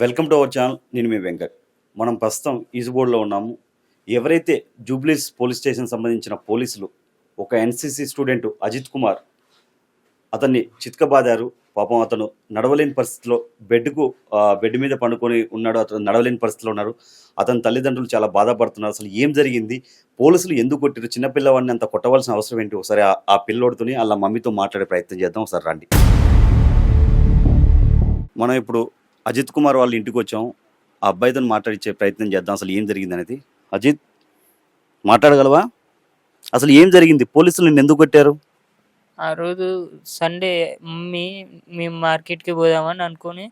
Welcome to our channel నేను మీ వెంకట్. మనం ప్రస్తుతం ఈజుబోర్డ్లో ఉన్నాము. ఎవరైతే జూబ్లీస్ పోలీస్ స్టేషన్ సంబంధించిన పోలీసులు ఒక ఎన్సీసీ స్టూడెంట్ అజిత్ కుమార్ అతన్ని చిత్కబాదారు. పాపం అతను నడవలేని పరిస్థితిలో బెడ్కు ఆ, బెడ్ మీద పండుకొని ఉన్నాడు. అతను నడవలేని పరిస్థితిలో ఉన్నారు. అతని తల్లిదండ్రులు చాలా బాధపడుతున్నారు. అసలు ఏం జరిగింది? పోలీసులు ఎందుకు కొట్టారు చిన్నపిల్లవాడిని అంత కొట్టవలసిన అవసరం ఏంటి? ఒకసారి ఆ- ఆ పిల్లోడితోని వాళ్ళ మమ్మీతో మాట్లాడే ప్రయత్నం చేద్దాం. ఒకసారి రండి. మనం ఇప్పుడు అజిత్ కుమార్ వాళ్ళ ఇంటికి వచ్చాం. ఆ అబ్బాయితో మాట్లాడించే ప్రయత్నం చేద్దాం. అసలు ఏం జరిగింది అనేది. అజిత్ మాట్లాడగలవా? అసలు ఏం జరిగింది? పోలీసులు నిన్ను ఎందుకు కొట్టారు? ఆ రోజు సండే మమ్మీ మేము మార్కెట్కి పోదామని అనుకొని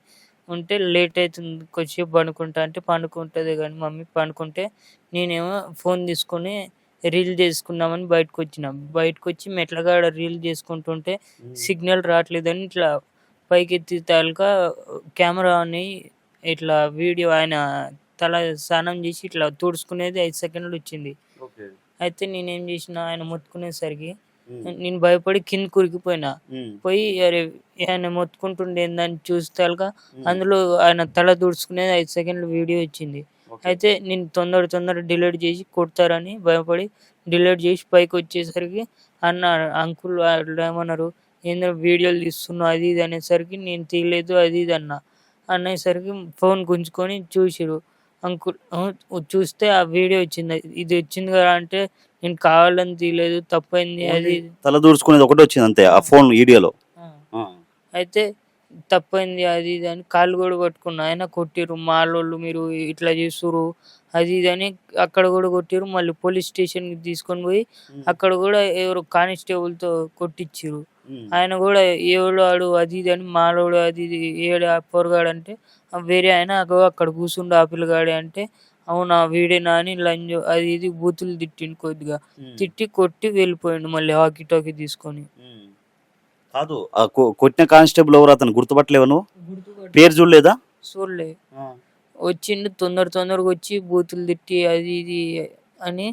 ఉంటే లేట్ అవుతుంది. కొద్దిసేపు పండుకుంటా అంటే పండుకుంటుంది కానీ మమ్మీ పండుకుంటే నేనేమో ఫోన్ తీసుకొని రీల్ చేసుకుందామని బయటకు వచ్చిన. బయటకు వచ్చి మెట్లగాడ రీల్ చేసుకుంటుంటే సిగ్నల్ రావట్లేదని ఇట్లా పైకి ఎత్తి తాలూకా కెమెరాని ఇట్లా వీడియో ఆయన తల స్నానం చేసి ఇట్లా తుడుచుకునేది ఐదు సెకండ్లు వచ్చింది. అయితే నేనేం చేసిన ఆయన మొత్తుకునేసరికి నేను భయపడి కింద కురికిపోయినా. పోయి అరే ఆయన మొత్తుకుంటుండే ఏందని చూస్తాలుగా అందులో ఆయన తల దుడుచుకునేది ఐదు సెకండ్ల వీడియో వచ్చింది. అయితే నేను తొందర తొందర డిలీట్ చేసి కొడతారని భయపడి డిలీట్ చేసి పైకి వచ్చేసరికి అన్న అంకుల్ వాళ్ళు ఏమన్నారు? ఏందో వీడియోలు తీస్తున్నావు అది ఇది అనేసరికి నేను తీయలేదు అది ఇది అన్న. అనేసరికి ఫోన్ గుంజుకొని చూసిరు అంకుల్ చూస్తే ఆ వీడియో వచ్చింది. ఇది వచ్చింది కదా అంటే నేను కావాలని తీయలేదు తప్పైంది అది. తల దూర్చుకునేది ఒకటి వచ్చింది అంతే ఆ ఫోన్ వీడియోలో. అయితే తప్పైంది అది ఇది అని కాళ్ళు కూడా పట్టుకున్నా. ఆయన కొట్టిర్రు మాలోళ్ళు మీరు ఇట్లా చేస్తుర్రు అది ఇది అని అక్కడ కూడా కొట్టిర్రు. మళ్ళీ పోలీస్ స్టేషన్కి తీసుకొని పోయి అక్కడ కూడా ఎవరు కానిస్టేబుల్తో కొట్టించిర్రు ఆయన కూడా ఏడు ఆడు అది ఇది అని మాలోడు అది ఇది ఏడు పొరగాడు అంటే వేరే ఆయన అక్కడ కూర్చుండు ఆ పిల్లగాడే అంటే అవునా వీడేనా అని లంజ్ అది ఇది బూతులు తిట్టిండు కొద్దిగా. తిట్టి కొట్టి వెళ్ళిపోయిండు మళ్ళీ హాకీ టాకీ తీసుకొని. కాదు కొట్టిన కానిస్టేబుల్ ఎవరు అతను గుర్తుపట్టలేవు నువ్వు? పేరు చూడలేదా? చూడలే. వచ్చిండు తొందర తొందరగా వచ్చి బూతులు తిట్టి అది ఇది అని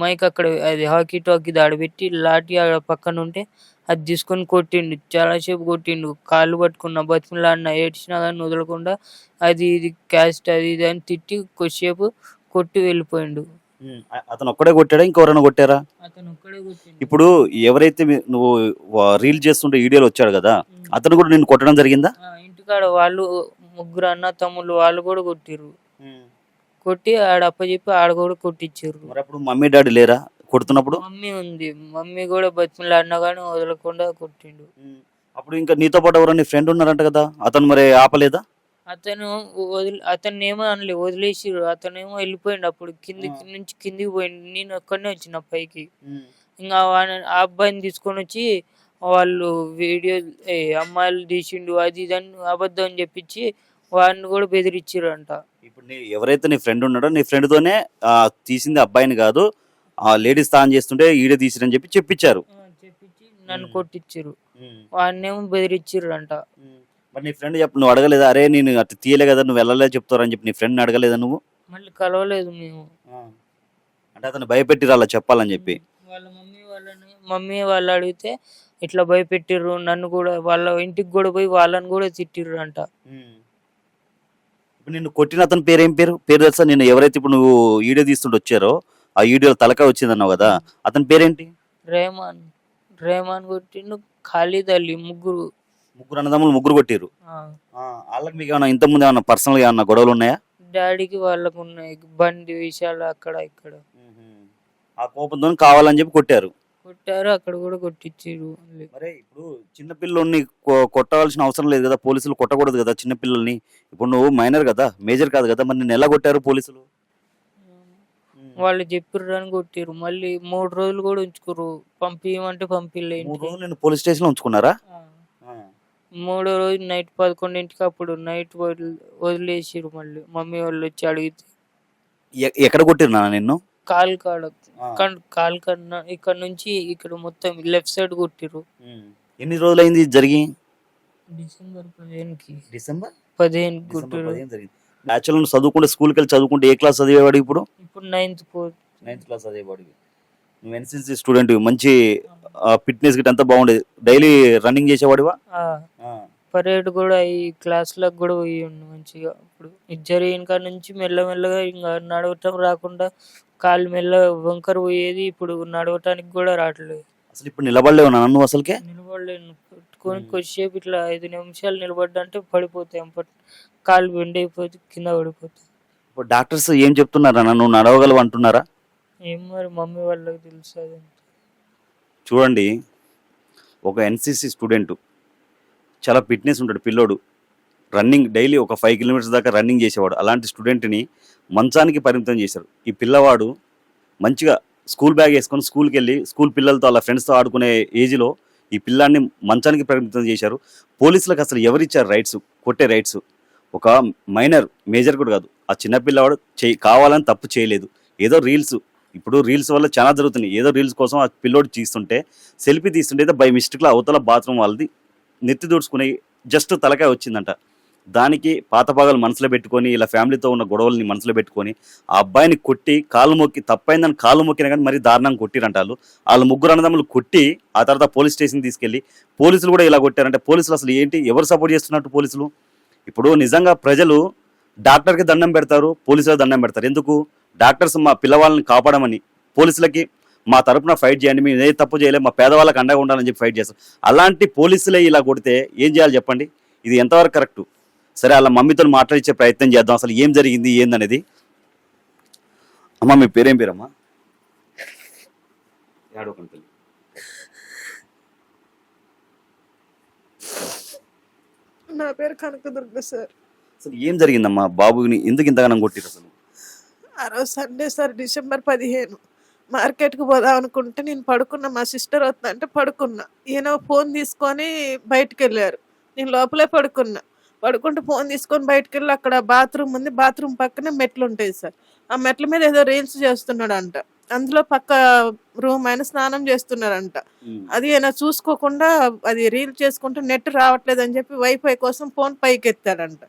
మైక్ అక్కడ అది హాకీ టాకీ దాడబెట్టి లాఠీ ఆడ పక్కన ఉంటే అది తీసుకొని కొట్టిండు. చాలాసేపు కొట్టిండు. కాళ్ళు పట్టుకున్న బతిమలాడిన ఏడ్చినా కానీ వదలకుండా అది ఇది క్యాస్ట్ అది ఇది అని తిట్టి కొద్దిసేపు కొట్టి వెళ్ళిపోయిండు. అతను ఒక్కడే కొట్టాడా? ఇంకెవరైనా కొట్టారా? అతను ఒక్కడే కొట్టిండు. ఇప్పుడు ఎవరైతే మీ- నువ్వు రీల్ చేస్తుంటే వీడియోలో వచ్చాడు కదా అతను కూడా నిన్ను కొట్టడం జరిగిందా? ఆ, ఇంటికాడ వాళ్ళు ముగ్గురు అన్న తమ్ముళ్ళు వాళ్ళు కూడా కొట్టిర్రు. కొట్టి ఆడ అప్పచెప్పి ఆడ కూడా కొట్టించారు మరి అప్పుడు మమ్మీ డాడీ లేరా? కొడుతున్నప్పుడు? మమ్మీ ఉంది. మమ్మీ కూడా బతిమలాడినా కానీ వదలకుండా కొట్టిండు. అప్పుడు ఇంకా నీతో పాటు ఎవరైనా నీ ఫ్రెండ్ ఉన్నారంట కదా? అతను మరి ఆపలేదా? అతను వదిలి అతను ఏమో అనలే వదిలేసిర్రు. అతను ఏమో వెళ్ళిపోయిండు అప్పుడు కిందికి నుంచి కిందికి పోయిండు. నేను ఒక్కడనే వచ్చిన పైకి. ఇంకా ఆ అబ్బాయిని తీసుకొని వచ్చి వాళ్ళు వీడియో అమ్మాయిలు తీసిండు అది ఇది అని అబద్ధం అని చెప్పించి వాడిని కూడా బెదిరించారు అంట ఇప్పుడు నీ ఎవరైతే నీ ఫ్రెండ్ ఉన్నాడో నీ ఫ్రెండ్ తోనే ఆ, తీసింది అబ్బాయిని కాదు ఆ లేడీస్ తాను చేస్తుంటే ఈడే తీసిరని చెప్పి చెప్పించారు. చెప్పించి నన్ను. కొట్టించారు వాడినేమో బెదిరించారు అంట మరి నీ ఫ్రెండ్ చెప్పు నువ్వు అడగలేదా? అరే నేను అటు తీయలే కదా నువ్వు వెళ్ళలే చెప్తారని చెప్పి నీ ఫ్రెండ్ అడగలేదా నువ్వు? మళ్ళీ కలవలేదు మేము. అంటే అతను భయపెట్టిరు అలా చెప్పాలని చెప్పి. వాళ్ళ మమ్మీ వాళ్ళని మమ్మీ వాళ్ళు అడిగితే ఇట్లా భయపెట్టిర్రు నన్ను కూడా వాళ్ళ ఇంటికి కూడా పోయి వాళ్ళని కూడా తిట్టిర్రు అంట ఇప్పుడు నిన్ను కొట్టిన అతని పేరు ఏం పేరు? పేరు తెలుసా? నేను ఎవరైతే ఇప్పుడు నువ్వు వీడియో తీస్తుంటే వచ్చారో ఆ వీడియోలో తలకాయ వచ్చిందన్నావు కదా అతని పేరేంటి? రేమాన్. రేమాన్ కొట్టిండు ఖాళీద్ అలీ ముగ్గురు. ముగ్గురు అన్నదమ్ములు ముగ్గురు కొట్టిరు వాళ్ళకి మీకు ఏమైనా ఇంతకుముందు ఏమైనా పర్సనల్గా ఏమైనా గొడవలు ఉన్నాయా? డాడీకి వాళ్ళకు ఉన్నాయి బండి విషయాలు అక్కడ ఇక్కడ. ఆ కోపంతో కావాలని చెప్పి కొట్టారు. కొట్టారు అక్కడ కూడా కొట్టించారు మరి ఇప్పుడు చిన్న పిల్లల్ని కొ- కొట్టవలసిన అవసరం లేదు కదా పోలీసులు కొట్టకూడదు కదా చిన్న పిల్లల్ని. ఇప్పుడు నువ్వు మైనర్ కదా మేజర్ కాదు కదా మరి నిన్ను ఎలా కొట్టారు పోలీసులు? వాళ్ళు చెప్పిర్రు అని కొట్టిర్రు. మళ్ళీ మూడు రోజులు కూడా ఉంచుకుర్రు. పంపించమంటే మూడు రోజులు నేను పోలీస్ స్టేషన్లో ఉంచుకున్నారా మూడో రోజు నైట్ పదకొండింటికి అప్పుడు నైట్ వదిలేసిరు మళ్ళీ. మమ్మీ వాళ్ళు వచ్చి అడిగితే. ఎ- ఎక్కడ కొట్టిరు నాన్న కాల్ కాడ. కన్- కాల్ కన్నా ఇక్కడ నుంచి ఇక్కడ మొత్తం లెఫ్ట్ సైడ్ కొట్టిర్రు. ఎన్ని రోజులైంది ఇది జరిగి? డిసెంబర్ పదిహేనుకి. డిసెంబర్? పదిహేను కొట్టిర్రు. యాక్చువల్ నువ్వు చదువుకుంటే స్కూల్కి వెళ్ళి చదువుకుంటే ఏ క్లాస్ చదివేవాడు ఇప్పుడు ఇప్పుడు నైన్త్ నైన్త్ క్లాస్ చదివేవాడికి నువ్వు ఎన్సీసీ స్టూడెంట్ మంచి ఫిట్నెస్ గిట్ అంతా బాగుండేది డైలీ రన్నింగ్ చేసేవాడివా పరేడ్ కూడా ఈ క్లాస్‌లకు కూడా పోయిండు మంచిగా. ఇప్పుడు ఇది జరిగిన కాడ నుంచి మెల్లమెల్లగా ఇంగ నడవటం రాకుండా కాళ్ళు మెల్లగా వంకర పోయేది. ఇప్పుడు నడవటానికి కూడా రావట్లేదు. అసలు ఇప్పుడు నిలబడలేవు నాన్న అసలుకే నిలబడలేను. కొద్దిసేపు ఇట్లా 5 నిమిషాలు నిలబడ్డంటే పడిపోతాయి. కాళ్ళు బెండ్ అయిపోతే కింద పడిపోతా. ఇప్పుడు డాక్టర్స్ ఏం చెప్తున్నారు? అన్న నువ్వు నడవగలవు అంటున్నారా? ఏమో మరి మమ్మీ వాళ్ళకి తెలుసు. చూడండి ఒక ఎన్సీసీ స్టూడెంట్ చాలా ఫిట్నెస్ ఉంటాడు పిల్లోడు. రన్నింగ్ డైలీ ఒక ఫైవ్ కిలోమీటర్స్ దాకా రన్నింగ్ చేసేవాడు. అలాంటి స్టూడెంట్ని మంచానికి పరిమితం చేశారు. ఈ పిల్లవాడు మంచిగా స్కూల్ బ్యాగ్ వేసుకొని స్కూల్కి వెళ్ళి స్కూల్ పిల్లలతో అలా ఫ్రెండ్స్తో ఆడుకునే ఏజ్లో ఈ పిల్లాన్ని మంచానికి పరిమితం చేశారు. పోలీసులకు అసలు ఎవరిచ్చారు రైట్స్ కొట్టే రైట్స్ ఒక మైనర్ మేజర్ కూడా కాదు. ఆ చిన్నపిల్లవాడు చే చేయి కావాలని తప్పు చేయలేదు. ఏదో రీల్స్ ఇప్పుడు రీల్స్ వల్ల చాలా జరుగుతున్నాయి. ఏదో రీల్స్ కోసం ఆ పిల్లోడు తీస్తుంటే సెల్ఫీ తీస్తుంటే ఏదో బై మిస్టేక్లో అవతల బాత్రూమ్ వాళ్ళది నెత్తి దూడుచుకునే జస్ట్ తలకాయ వచ్చిందంట. దానికి పాత భాగాలు మనసులో పెట్టుకొని ఇలా ఫ్యామిలీతో ఉన్న గొడవల్ని మనసులో పెట్టుకొని ఆ అబ్బాయిని కొట్టి కాలు మొక్కి తప్పైందని కాలు మొక్కిన కానీ మరీ దారుణంగా కొట్టిరంటారు వాళ్ళు ముగ్గురు అన్నదమ్ములు కొట్టి ఆ తర్వాత పోలీస్ స్టేషన్ తీసుకెళ్ళి పోలీసులు కూడా ఇలా కొట్టారంటే. పోలీసులు అసలు ఏంటి? ఎవరు సపోర్ట్ చేస్తున్నట్టు పోలీసులు? ఇప్పుడు నిజంగా ప్రజలు డాక్టర్కి దండం పెడతారు పోలీసులకు దండం పెడతారు. ఎందుకు? డాక్టర్స్ మా పిల్లవాళ్ళని కాపాడమని. పోలీసులకి మా తరపున ఫైట్ చేయండి మేము ఏ తప్పు చేయలేదు మా పేదవాళ్ళకి అండగా ఉండాలని చెప్పి ఫైట్ చేస్తారు. అలాంటి పోలీసులే ఇలా కొడితే ఏం చేయాలి చెప్పండి? ఇది ఎంతవరకు కరెక్ట్? సరే అలా మమ్మీతో మాట్లాడించే ప్రయత్నం చేద్దాం. అసలు ఏం జరిగింది ఏందనేది? అమ్మ మీ పేరేం పేరమ్మా? ఏడో తల్లి. నా పేరు కనకదుర్గ సార్. అసలు ఏం జరిగిందమ్మా? బాబుని ఎందుకు ఇంతగానం కొట్టిరు అసలు? ఆ రోజు సండే సార్ డిసెంబర్ పదిహేను. మార్కెట్కి పోదాం అనుకుంటే నేను పడుకున్నా. మా సిస్టర్ వస్తా అంటే పడుకున్నా. ఈయన ఫోన్ తీసుకొని బయటికి వెళ్ళారు నేను లోపలే పడుకున్నా. పడుకుంటే ఫోన్ తీసుకొని బయటికి వెళ్ళి అక్కడ బాత్రూమ్ ఉంది. బాత్రూమ్ పక్కనే మెట్లు ఉంటాయి సార్. ఆ మెట్ల మీద ఏదో రీల్స్ చేస్తున్నాడంట. అందులో పక్క రూమ్ ఆయన స్నానం చేస్తున్నారంట. అది ఆయన చూసుకోకుండా అది రీల్ చేసుకుంటూ నెట్ రావట్లేదు అని చెప్పి వైఫై కోసం ఫోన్ పైకి ఎత్తాడంట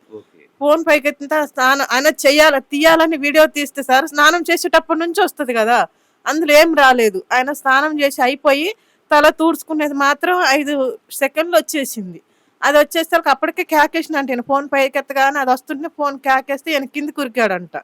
ఫోన్ పైకి ఎత్తిన స్నానం ఆయన చెయ్యాలి తీయాలని వీడియో తీస్తే సార్ స్నానం చేసేటప్పటి నుంచి వస్తుంది కదా అందులో ఏం రాలేదు. ఆయన స్నానం చేసి అయిపోయి తల తూడ్చుకునేది మాత్రం ఐదు సెకండ్లు వచ్చేసింది. అది వచ్చేసరికి అప్పటికే క్యాకేసిన అంటే ఫోన్ పైకి ఎత్తగానే అది వస్తుంటే ఫోన్ క్యాకేస్తే ఈయన కింది కురికాడంట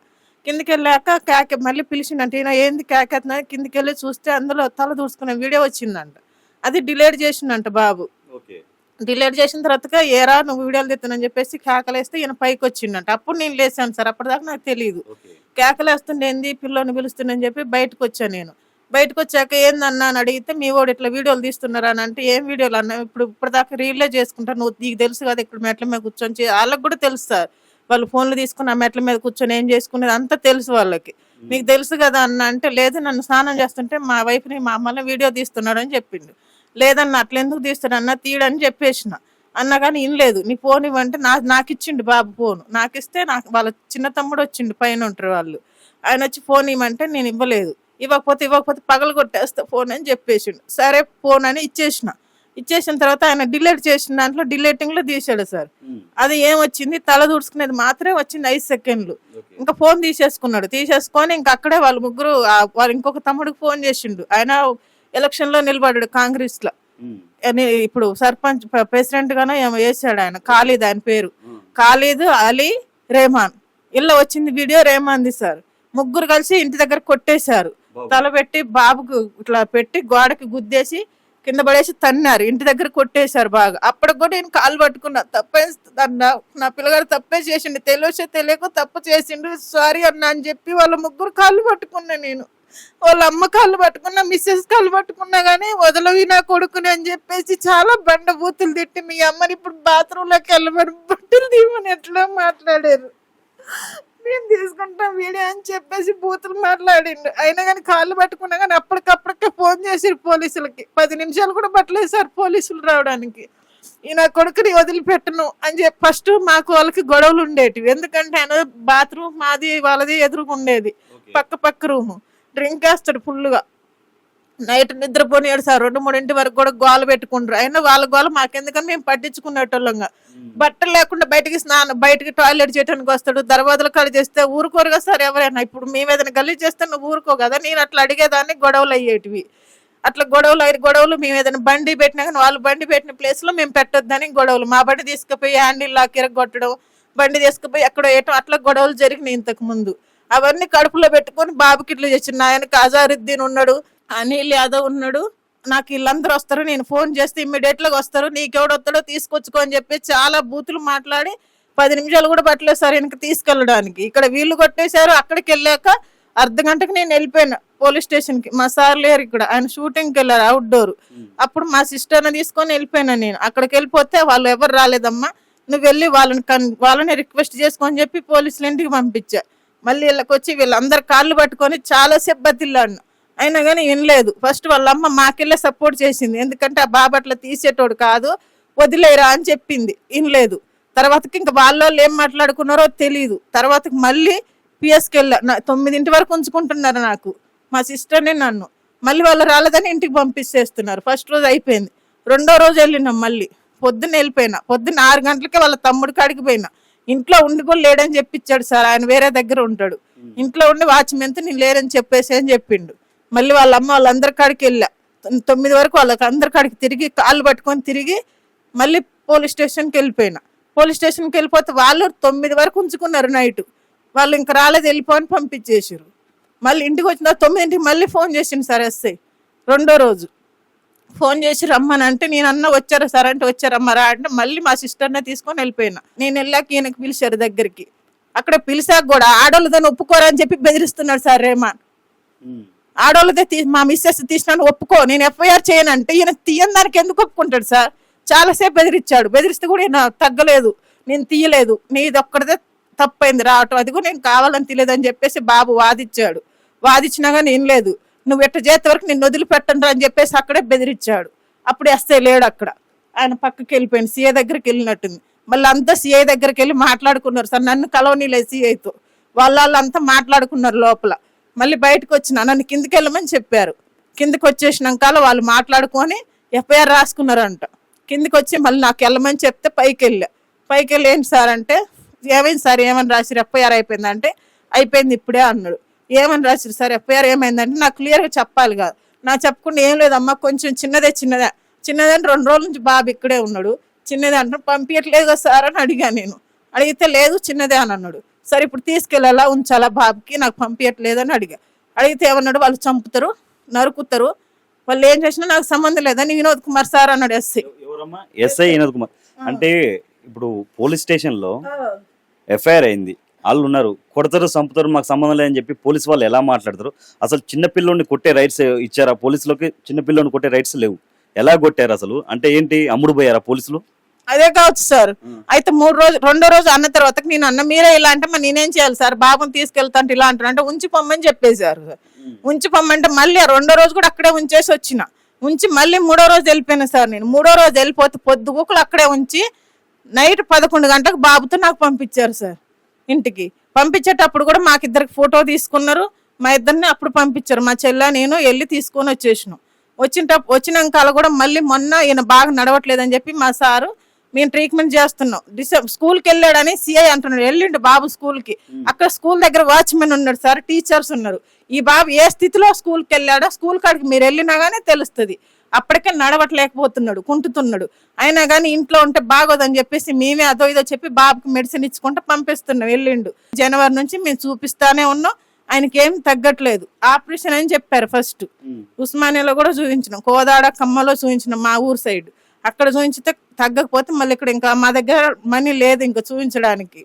కిందికి వెళ్ళాక క్యాక్ మళ్ళీ పిలిచిండంట ఈయన ఏంది క్యాకెత్తున్నా కిందికి వెళ్ళి చూస్తే అందులో తల దూడ్చుకునే వీడియో వచ్చిందంట. అది డిలీట్ చేసిండంట బాబు. ఓకే. డిలీట్ చేసిన తర్వాత ఏరా నువ్వు వీడియోలు తెస్తానని చెప్పేసి కేకలేస్తే ఈయన పైకి వచ్చిండంట అప్పుడు నేను లేచాను సార్ అప్పటిదాకా నాకు తెలియదు ఓకే. కేకలేస్తుండే ఏంది పిల్లని పిలుస్తుందని చెప్పి బయటకు వచ్చాను నేను. బయటకు వచ్చాక ఏందన్నా అని అడిగితే మీ వాడు ఇట్లా వీడియోలు తీస్తున్నారా? అని అంటే ఏం వీడియోలు అన్న? ఇప్పుడు ఇప్పటిదాకా రీల్లే చేసుకుంటా. నువ్వు నీకు తెలుసు కదా ఇక్కడ మెట్ల మీద కూర్చొని వాళ్ళకి కూడా తెలుసు సార్. వాళ్ళు ఫోన్లు తీసుకుని ఆ మెట్ల మీద కూర్చొని ఏం చేసుకునేది? అంతా తెలుసు వాళ్ళకి. మీకు తెలుసు కదా అన్న అంటే లేదు నన్ను స్నానం చేస్తుంటే మా వైఫ్ని మా అమ్మని వీడియో తీస్తున్నాడు అని చెప్పిండు. లేదన్న అట్లా ఎందుకు తీస్తాడు అన్న తీయడని చెప్పేసిన. అన్న కానీ ఇనలేదు. నీ ఫోన్ ఇవ్వంటే నా నాకు ఇచ్చిండు బాబు ఫోన్. నాకు ఇస్తే నాకు వాళ్ళ చిన్న తమ్ముడు వచ్చిండు పైన ఉంటారు వాళ్ళు. ఆయన వచ్చి ఫోన్ ఇవ్వమంటే నేను ఇవ్వలేదు. ఇవ్వకపోతే ఇవ్వకపోతే పగలు కొట్టేస్తా ఫోన్ అని చెప్పేసిండు. సరే ఫోన్ అని ఇచ్చేసిన. ఇచ్చేసిన తర్వాత ఆయన డిలీట్ చేసిన దాంట్లో డిలీటింగ్లో తీసాడు సార్ అది ఏం వచ్చింది తల దూడ్చుకునేది మాత్రమే వచ్చింది ఐదు సెకండ్లు. ఇంకా ఫోన్ తీసేసుకున్నాడు. తీసేసుకొని ఇంకా అక్కడే వాళ్ళ ముగ్గురు వాళ్ళ ఇంకొక తమ్ముడికి ఫోన్ చేసిండు. ఆయన ఎలక్షన్లో నిలబడాడు కాంగ్రెస్లో ఇప్పుడు సర్పంచ్ ప్ర- ప్రెసిడెంట్ గానో ఏమో వేసాడు ఆయన. ఖాళీద్ ఆయన పేరు. ఖాళీద్ అలీ రేమాన్. ఇలా వచ్చింది వీడియో రేమాన్ది సార్. ముగ్గురు కలిసి ఇంటి దగ్గర కొట్టేశారు. తల పెట్టి బాబుకు ఇట్లా పెట్టి గోడకి గుద్దేసి కింద పడేసి తన్నారు ఇంటి దగ్గర కొట్టేశారు బాగా. అప్పటికి కూడా నేను కాలు పట్టుకున్నా తప్పే అన్నా నా పిల్లగాడు తప్పే చేసిండు తెలియచే తెలియక తప్పు చేసిండు. సారీ అన్నా అని చెప్పి వాళ్ళ ముగ్గురు కాళ్ళు పట్టుకున్నా నేను. వాళ్ళ అమ్మ కాళ్ళు పట్టుకున్నా మిస్సెస్ కాళ్ళు పట్టుకున్నా కానీ వదలవి నా కొడుకుని అని చెప్పేసి చాలా బండ బూతులు తిట్టి మీ అమ్మని ఇప్పుడు బాత్రూంలోకి వెళ్ళమని బట్టలు తీయమని ఎట్లా మాట్లాడారు? నేను తీసుకుంటాం వీడియో అని చెప్పేసి బూతులు మాట్లాడిండు. అయినా కానీ కాళ్ళు పట్టుకున్నా కానీ అప్పటికప్పటికే ఫోన్ చేసి పోలీసులకి. పది నిమిషాలు కూడా పట్టలేదు సార్ పోలీసులు రావడానికి. ఈ నా కొడుకుని వదిలిపెట్టను అని చెప్పి ఫస్ట్ మాకు వాళ్ళకి గొడవలు ఉండేటివి. ఎందుకంటే ఆయన బాత్రూమ్ మాది వాళ్ళది ఎదురుగా ఉండేది. పక్క పక్క రూమ్. డ్రింక్ వేస్తాడు ఫుల్గా నైట్ నిద్రపోనియాడు సార్. రెండు మూడింటి వరకు కూడా గోల పెట్టుకుంటారు అయినా వాళ్ళ గోల మాకెందుకని మేము పట్టించుకునేటోళ్ళంగా బట్టలు లేకుండా బయటికి స్నానం బయటికి టాయిలెట్ చేయడానికి వస్తాడు దర్వాజలు కడ చేస్తే ఊరుకోరు కదా సార్ ఎవరైనా. ఇప్పుడు మేము ఏదైనా గల్లీ చేస్తే నువ్వు ఊరుకో కదా నేను అట్లా అడిగేదాన్ని గొడవలు అయ్యేటివి. అట్లా గొడవలు ఐదు గొడవలు మేము ఏదైనా బండి పెట్టినా కానీ వాళ్ళు బండి పెట్టిన ప్లేస్లో మేము పెట్టొద్దని గొడవలు. మా బండి తీసుకుపోయి హ్యాండిల్ లాక్ ఇరగొట్టడం బండి తీసుకుపోయి ఎక్కడో వేయటం అట్లా గొడవలు జరిగినాయి ఇంతకు ముందు. అవన్నీ కడుపులో పెట్టుకొని బాబుకి ఇట్లా చేసిన ఆయనకి అజారుద్దీన్ ఉన్నాడు. అనిల్ యాదవ్ ఉన్నాడు. నాకు వీళ్ళందరూ వస్తారు. నేను ఫోన్ చేస్తే ఇమ్మీడియట్ వస్తారు. నీకెవడు వస్తాడో తీసుకొచ్చుకో అని చెప్పి చాలా బూతులు మాట్లాడి పది నిమిషాలు కూడా పట్టలేదు సార్ వెనక్కి తీసుకెళ్ళడానికి. ఇక్కడ వీళ్ళు కొట్టేశారు. అక్కడికి వెళ్ళాక అర్ధ గంటకు నేను వెళ్ళిపోయాను పోలీస్ స్టేషన్కి మా సార్ లేరు ఇక్కడ. ఆయన షూటింగ్కి వెళ్ళారు అవుట్డోర్ అప్పుడు మా సిస్టర్ని తీసుకొని వెళ్ళిపోయాను నేను. అక్కడికి వెళ్ళిపోతే వాళ్ళు ఎవరు రాలేదమ్మా. నువ్వు వెళ్ళి వాళ్ళని కన్ వాళ్ళని రిక్వెస్ట్ చేసుకొని చెప్పి పోలీసులు ఇంటికి పంపించా. మళ్ళీ వీళ్ళకి వచ్చి వీళ్ళందరు కాళ్ళు పట్టుకొని చాలా సేపు అయినా కానీ వినలేదు. ఫస్ట్ వాళ్ళ అమ్మ మాకెళ్ళే సపోర్ట్ చేసింది. ఎందుకంటే ఆ బాబు అట్లా తీసేటోడు కాదు. వదిలేరా అని చెప్పింది. వినలేదు. తర్వాతకి ఇంకా వాళ్ళ వాళ్ళు ఏం మాట్లాడుకున్నారో తెలియదు తర్వాతకి మళ్ళీ పిఎస్కి వెళ్ళా తొమ్మిదింటి వరకు ఉంచుకుంటున్నారు నాకు. మా సిస్టర్నే నన్ను. మళ్ళీ వాళ్ళు రాలేదని ఇంటికి పంపించేస్తున్నారు ఫస్ట్ రోజు అయిపోయింది. రెండో రోజు వెళ్ళినాం మళ్ళీ. పొద్దున్న వెళ్ళిపోయినా. పొద్దున్న ఆరు గంటలకే వాళ్ళ తమ్ముడి కాడికి పోయినా. ఇంట్లో ఉండి కూడా లేడని చెప్పించాడు సార్. ఆయన వేరే దగ్గర ఉంటాడు. ఇంట్లో ఉండి వాచ్మెన్తో నేను లేరని చెప్పేసి అని చెప్పిండు. మళ్ళీ వాళ్ళ అమ్మ వాళ్ళందరి కాడికి వెళ్ళా. తొమ్మిది వరకు వాళ్ళకి అందరి కాడికి తిరిగి కాళ్ళు పట్టుకొని తిరిగి మళ్ళీ పోలీస్ స్టేషన్కి వెళ్ళిపోయినా. పోలీస్ స్టేషన్కి వెళ్ళిపోతే వాళ్ళు తొమ్మిది వరకు ఉంచుకున్నారు నైట్. వాళ్ళు ఇంకా రాలేదు వెళ్ళిపోని పంపించేసారు మళ్ళీ ఇంటికి వచ్చిన తొమ్మిదింటికి మళ్ళీ ఫోన్ చేసిండు సార్ ఎస్ఐ. రెండో రోజు. ఫోన్ చేసి రమ్మని అంటే నేను అన్న వచ్చారా సార్ అంటే వచ్చారమ్మా రా అంటే మళ్ళీ మా సిస్టర్నే తీసుకొని వెళ్ళిపోయినా. నేను వెళ్ళాక ఈయనకి పిలిచారు దగ్గరికి. అక్కడ పిలిచాక కూడా ఆడోళ్ళు దాన్ని ఒప్పుకోరని చెప్పి బెదిరిస్తున్నాడు సార్ రేమాన్. ఆడవాళ్ళదే తీ మా మిస్సెస్ తీసినాను ఒప్పుకో. నేను ఎఫ్ఐఆర్ చేయనంటే ఈయన తీయని దానికి ఎందుకు ఒప్పుకుంటాడు సార్? చాలాసేపు బెదిరించాడు బెదిరిస్తే కూడా ఈయన తగ్గలేదు. నేను తీయలేదు. నీది ఒక్కడిదే తప్పైంది రావటం. అది కూడా నేను కావాలని తీయలేదని చెప్పేసి బాబు వాదిచ్చాడు. వాదిచ్చినా కానీ ఏం లేదు. నువ్వు ఎట్ట చేత వరకు నేను వదిలిపెట్టను అని చెప్పేసి అక్కడే బెదిరించాడు అప్పుడు వస్తే లేడు అక్కడ. ఆయన పక్కకి వెళ్ళిపోయింది. సీఏ దగ్గరికి వెళ్ళినట్టుంది. మళ్ళీ అంతా సీఏ దగ్గరికి వెళ్ళి మాట్లాడుకున్నారు సార్. నన్ను కలవనీలే సీఐతో. వాళ్ళ వాళ్ళంతా మాట్లాడుకున్నారు లోపల. మళ్ళీ బయటకు వచ్చిన నన్ను కిందికి వెళ్ళమని చెప్పారు. కిందికి వచ్చేసినాక వాళ్ళు మాట్లాడుకొని ఎఫ్ఐఆర్ రాసుకున్నారంట. కిందికి వచ్చి మళ్ళీ నాకు వెళ్ళమని చెప్తే పైకి వెళ్ళా పైకి వెళ్ళి ఏంటి సార్ అంటే ఏమైంది సార్ ఏమని రాసిరు ఎఫ్ఐఆర్ అయిపోయిందంటే అయిపోయింది ఇప్పుడే అన్నాడు. ఏమని రాసిరు సార్ ఎఫ్ఐఆర్ ఏమైందంటే నాకు క్లియర్గా చెప్పాలి కాదు. నా చెప్పకుండా ఏం లేదమ్మా కొంచెం చిన్నదే చిన్నదే. చిన్నదే అని రెండు రోజుల నుంచి బాబు ఇక్కడే ఉన్నాడు. చిన్నదే అంటారు పంపించట్లేదు కదా సార్ అని అడిగాను నేను. అడిగితే లేదు చిన్నదే అని అన్నాడు. సరే ఇప్పుడు తీసుకెళ్ళాలా? ఉంచాలా బాబుకి? నాకు పంపించట్లేదు అని అడిగా. అడిగితే ఏమన్నాడు? వాళ్ళు చంపుతారు నరుకుతారు. వాళ్ళు ఏం చేసినా నాకు సంబంధం లేదని వినోద్ కుమార్ సార్ అన్నాడు ఎవరమ్మా? ఎస్ఐ వినోద్ కుమార్. అంటే ఇప్పుడు పోలీస్ స్టేషన్లో ఎఫ్ఐఆర్ అయింది. వాళ్ళు ఉన్నారు. కొడతారు చంపుతారు మాకు సంబంధం లేదని చెప్పి పోలీస్ వాళ్ళు ఎలా మాట్లాడతారు? అసలు చిన్న పిల్లోని కొట్టే రైట్స్ ఇచ్చారా? పోలీసులకి చిన్న పిల్లోని కొట్టే రైట్స్ లేవు. ఎలా కొట్టారు అసలు? అంటే ఏంటి? అమ్ముడు పోయారా పోలీసులు? అదే కావచ్చు సార్. అయితే మూడు రోజు రెండో రోజు అన్న తర్వాత నేను అన్న మీరే ఇలా అంటే మరి నేనేం చేయాలి సార్? బాబుని తీసుకెళ్తాంటే ఇలా అంటారు అంటే ఉంచి పొమ్మని చెప్పేశారు. సార్ ఉంచి పొమ్మంటే మళ్ళీ రెండో రోజు కూడా అక్కడే ఉంచేసి వచ్చిన. ఉంచి మళ్ళీ మూడో రోజు వెళ్ళిపోయినా సార్ నేను. మూడో రోజు వెళ్ళిపోతే పొద్దుగుకులు అక్కడే ఉంచి నైట్ పదకొండు గంటలకు బాబుతో నాకు పంపించారు సార్ ఇంటికి. పంపించేటప్పుడు కూడా మాకిద్దరికి ఫోటో తీసుకున్నారు. మా ఇద్దరిని అప్పుడు పంపించారు. మా చెల్ల నేను వెళ్ళి తీసుకొని వచ్చేసినాం. వచ్చిన వచ్చినాక కూడా మళ్ళీ మొన్న ఈయన బాగా నడవట్లేదని చెప్పి మా సారు మేము ట్రీట్మెంట్ చేస్తున్నాం. డిసెంబర్ స్కూల్కి వెళ్ళాడని సిఐ అంటున్నాడు. వెళ్ళిండు బాబు స్కూల్కి అక్కడ స్కూల్ దగ్గర వాచ్మెన్ ఉన్నాడు సార్ టీచర్స్ ఉన్నారు. ఈ బాబు ఏ స్థితిలో స్కూల్కి వెళ్ళాడో స్కూల్ కాడికి మీరు వెళ్ళినా గానీ తెలుస్తుంది. అప్పటికే నడవట్లేకపోతున్నాడు కుంటుతున్నాడు. అయినా కానీ ఇంట్లో ఉంటే బాగోదని చెప్పేసి మేమే అదో ఇదో చెప్పి బాబుకి మెడిసిన్ ఇచ్చుకుంటే పంపిస్తున్నాం. వెళ్ళిండు. జనవరి నుంచి మేము చూపిస్తానే ఉన్నాం. ఆయనకి ఏం తగ్గట్లేదు. ఆపరేషన్ అని చెప్పారు ఫస్ట్ ఉస్మానియాలో కూడా చూపించినాం. కోదాడ కమ్మలో చూపించినాం మా ఊరు సైడ్ అక్కడ చూపించితే తగ్గకపోతే మళ్ళీ ఇక్కడ ఇంకా మా దగ్గర మనీ లేదు ఇంకా చూపించడానికి.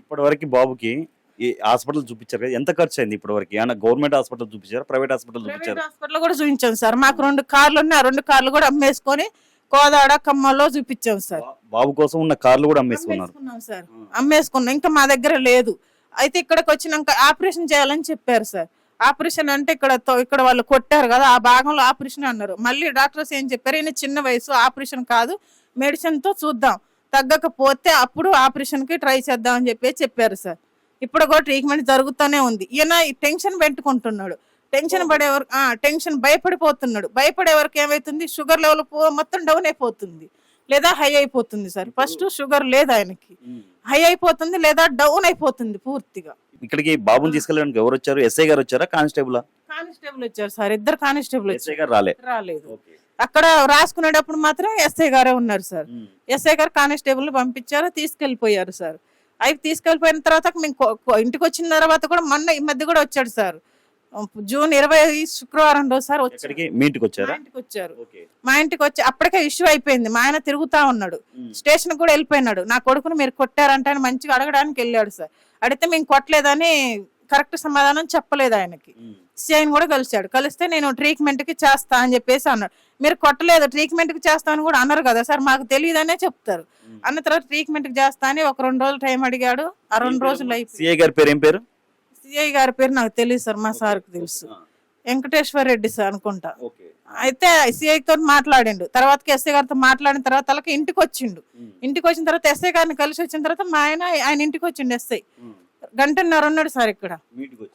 ఇప్పటి వరకు బాబుకి ఈ హాస్పిటల్ చూపించారు కదా ఎంత ఖర్చు అయింది ఇప్పటి వరకు ఏమన్నా గవర్నమెంట్ హాస్పిటల్ చూపించారా ప్రైవేట్ హాస్పిటల్ చూపించారా? హాస్పిటల్ కూడా చూపించాం సార్. మాకు రెండు కార్లు ఉన్నాయి ఆ రెండు కార్లు కూడా అమ్మేసుకొని కోదాడ కమ్మలో చూపించాం సార్. బాబు కోసం ఉన్న కార్లు కూడా అమ్మేసుకున్నారు. అమ్మేసుకున్నాం సార్. అమ్మేసుకున్నాం. ఇంకా మా దగ్గర లేదు. అయితే ఇక్కడికి వచ్చినాక ఆపరేషన్ చేయాలని చెప్పారు సార్. ఆపరేషన్ అంటే ఇక్కడ ఇక్కడ వాళ్ళు కొట్టారు కదా ఆ భాగంలో ఆపరేషన్ అన్నారు. మళ్ళీ డాక్టర్స్ ఏం చెప్పారు? ఈయన చిన్న వయసు ఆపరేషన్ కాదు మెడిసిన్తో చూద్దాం. తగ్గకపోతే అప్పుడు ఆపరేషన్కి ట్రై చేద్దాం అని చెప్పి చెప్పారు సార్. ఇప్పుడు కూడా ట్రీట్మెంట్ జరుగుతూనే ఉంది. ఈయన ఈ టెన్షన్ పెట్టుకుంటున్నాడు. టెన్షన్ పడే వరకు ఆ, టెన్షన్ భయపడిపోతున్నాడు. భయపడే వరకు ఏమైతుంది? షుగర్ లెవెల్ మొత్తం డౌన్ అయిపోతుంది. లేదా హై అయిపోతుంది సార్. ఫస్ట్ షుగర్ లేదు ఆయనకి. హై అయిపోతుంది లేదా డౌన్ అయిపోతుంది పూర్తిగా. ఇక్కడికి బాబుని తీసుకెళ్ళడానికి ఎవరు వచ్చారు? ఎస్ఐ గారు వచ్చారా? కానిస్టేబుల్? కానిస్టేబుల్ వచ్చారు సార్. ఇద్దరు కానిస్టేబుల్ ఎస్ఐ గారు రాలే. రాలేదు. అక్కడ రాసుకునేటప్పుడు మాత్రం ఎస్ఐ గారే ఉన్నారు సార్. ఎస్ఐ గారు కానిస్టేబుల్ పంపించారు తీసుకెళ్ళిపోయారు సార్. అవి తీసుకెళ్ళిపోయిన తర్వాత మేము ఇంటికి వచ్చిన తర్వాత కూడా మొన్న ఈ మధ్య కూడా వచ్చాడు సార్. జూన్ ఇరవై శుక్రవారం రోజు సార్ వచ్చారు మీ ఇంటికి వచ్చారా? ఇంటికి వచ్చారు. మా ఇంటికి వచ్చి అప్పటికే ఇష్యూ అయిపోయింది. మా ఆయన తిరుగుతా ఉన్నాడు. స్టేషన్ కూడా వెళ్ళిపోయినాడు. నా కొడుకుని మీరు కొట్టారంటే మంచిగా అడగడానికి వెళ్ళాడు సార్. అడిగితే మేము కొట్టలేదని కరెక్ట్ సమాధానం చెప్పలేదు ఆయనకి. సిఐని కూడా కలిశాడు. కలిస్తే నేను ట్రీట్మెంట్కి చేస్తా అని చెప్పేసి అన్నాడు. మీరు కొట్టలేదు ట్రీట్మెంట్కి చేస్తా అని కూడా అన్నారు కదా సార్ మాకు తెలియదనే చెప్తారు. అన్న తర్వాత ట్రీట్మెంట్కి చేస్తా అని ఒక రెండు రోజులు టైం అడిగాడు. ఆ రెండు రోజులు సిఐ గారి పేరు ఏం పేరు? సిఐ గారి పేరు నాకు తెలియదు సార్ మా సార్కి తెలుసు. వెంకటేశ్వర రెడ్డి సార్ అనుకుంటా. ఓకే. అయితే సిఐ తోటి మాట్లాడిండు. తర్వాత ఎస్ఐ గారితో మాట్లాడిన తర్వాత వాళ్ళకి ఇంటికి వచ్చిండు. ఇంటికి వచ్చిన తర్వాత ఎస్ఐ గారిని కలిసి వచ్చిన తర్వాత మా ఆయన ఆయన ఇంటికి వచ్చిండు ఎస్ఐ. గంటన్నర ఉన్నాడు సార్ ఇక్కడ.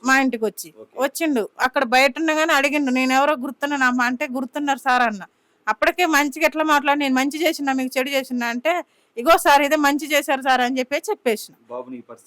మీ ఇంటికి వచ్చి. వచ్చిండు. అక్కడ బయట ఉండగానే అడిగిండు నేను ఎవరో గుర్తున్నానమ్మా అంటే గుర్తున్నారు సార్ అన్న. అప్పటికే మంచిగా ఎట్లా మాట్లాడి నేను మంచి చేసిన మీకు చెడు చేసిన అంటే ఇగో సార్ ఇదే మంచి చేశారు సార్ అని చెప్పి చెప్పేసిన.